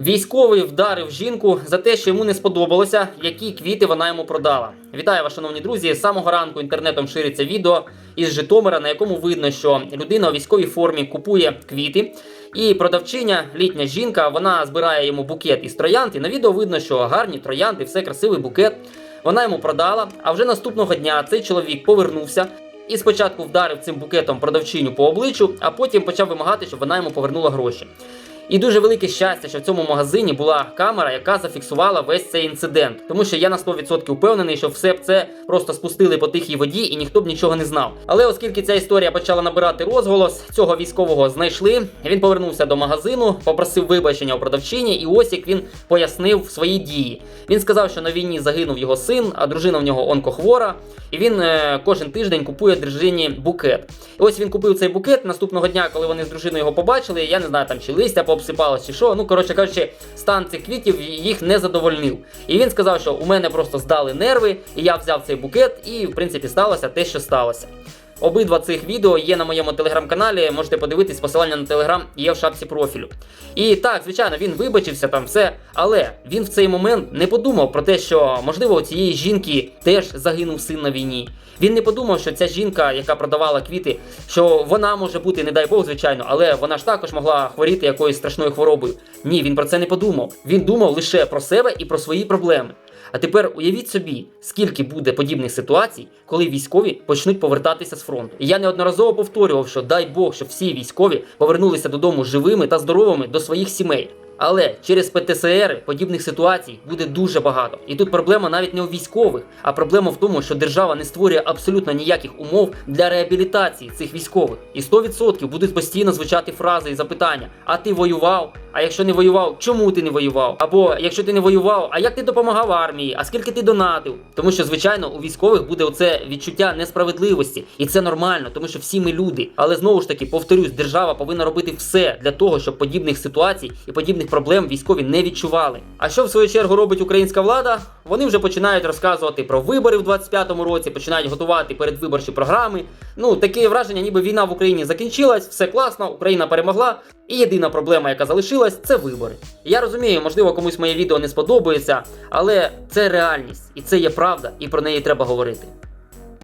Військовий вдарив жінку за те, що йому не сподобалося, які квіти вона йому продала. Вітаю вас, шановні друзі. З самого ранку інтернетом шириться відео із Житомира, на якому видно, що людина у військовій формі купує квіти. І продавчиня, літня жінка, вона збирає йому букет із троянд. І на відео видно, що гарні троянди, все красивий букет. Вона йому продала. А вже наступного дня цей чоловік повернувся. І спочатку вдарив цим букетом продавчиню по обличчю, а потім почав вимагати, щоб вона йому повернула гроші. І дуже велике щастя, що в цьому магазині була камера, яка зафіксувала весь цей інцидент. Тому що я на 100% впевнений, що все б це просто спустили по тихій воді і ніхто б нічого не знав. Але оскільки ця історія почала набирати розголос, цього військового знайшли. Він повернувся до магазину, попросив вибачення у продавчині, і ось як він пояснив свої дії. Він сказав, що на війні загинув його син, а дружина в нього онкохвора. І він е, кожен тиждень купує дружині букет. І ось він купив цей букет. Наступного дня, коли вони з дружиною його побачили, я не знаю, там чи листя пообсипалось, чи що. Ну коротше кажучи, стан цих квітів їх не задовольнив. І він сказав, що у мене просто здали нерви, і я взяв цей букет, і в принципі сталося те, що сталося. Обидва цих відео є на моєму телеграм-каналі. Можете подивитись, посилання на телеграм є в шапці профілю. І так, звичайно, він вибачився там все, але він в цей момент не подумав про те, що можливо у цієї жінки теж загинув син на війні. Він не подумав, що ця жінка, яка продавала квіти, що вона може бути, не дай Бог, звичайно, але вона ж також могла хворіти якоюсь страшною хворобою. Ні, він про це не подумав. Він думав лише про себе і про свої проблеми. А тепер уявіть собі, скільки буде подібних ситуацій, коли військові почнуть повертатися з фронту. І я неодноразово повторював, що дай Бог, щоб всі військові повернулися додому живими та здоровими до своїх сімей. Але через ПТСР подібних ситуацій буде дуже багато. І тут проблема навіть не у військових, а проблема в тому, що держава не створює абсолютно ніяких умов для реабілітації цих військових. І 100% будуть постійно звучати фрази і запитання: а ти воював? А якщо не воював, чому ти не воював? Або якщо ти не воював, а як ти допомагав армії? А скільки ти донатив? Тому що, звичайно, у військових буде оце відчуття несправедливості, і це нормально, тому що всі ми люди. Але знову ж таки, повторюсь, держава повинна робити все для того, щоб подібних ситуацій і подібних проблем військові не відчували. А що в свою чергу робить українська влада? Вони вже починають розказувати про вибори в 25-му році, починають готувати передвиборчі програми. Ну таке враження, ніби війна в Україні закінчилась, все класно, Україна перемогла. І єдина проблема, яка залишилась, це вибори. Я розумію, можливо, комусь моє відео не сподобається, але це реальність, і це є правда, і про неї треба говорити.